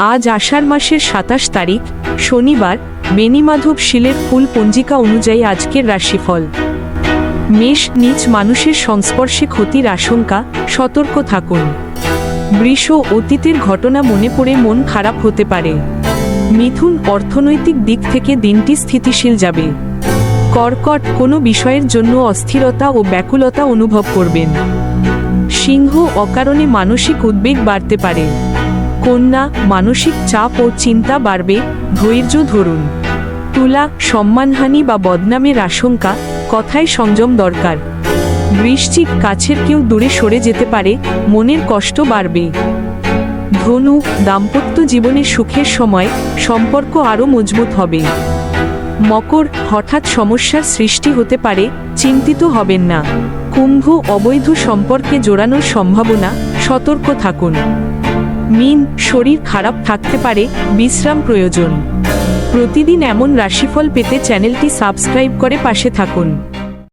আজ আষাঢ় মাসের সাতাশ তারিখ, শনিবার বেনিমাধব শিলের ফুল পঞ্জিকা অনুযায়ী আজকের রাশিফল। মেষ, নিচ মানুষের সংস্পর্শে ক্ষতির আশঙ্কা, সতর্ক থাকুন। বৃষ, অতীতের ঘটনা মনে পড়ে মন খারাপ হতে পারে। মিথুন, অর্থনৈতিক দিক থেকে দিনটি স্থিতিশীল যাবে। কর্কট, কোনো বিষয়ের জন্য অস্থিরতা ও ব্যাকুলতা অনুভব করবেন। সিংহ, অকারণে মানসিক উদ্বেগ বাড়তে পারে। কন্যা, মানসিক চাপ ও চিন্তা বাড়বে, ধৈর্য ধরুন। তুলা, সম্মানহানি বা বদনামের আশঙ্কা, কথায় সংযম দরকার। বৃশ্চিক কাছের কেউ দূরে সরে যেতে পারে, মনের কষ্ট বাড়বে। ধনু, দাম্পত্য জীবনে সুখের সময় সম্পর্ক আরও মজবুত হবে। মকর, হঠাৎ সমস্যার সৃষ্টি হতে পারে, চিন্তিত হবেন না। কুম্ভ, অবৈধ সম্পর্কে জোড়ানোর সম্ভাবনা, সতর্ক থাকুন। মিন শরীর খারাপ থাকতে পারে, বিশ্রাম প্রয়োজন। প্রতিদিন এমন রাশিফল পেতে চ্যানেলটি সাবস্ক্রাইব করে পাশে থাকুন।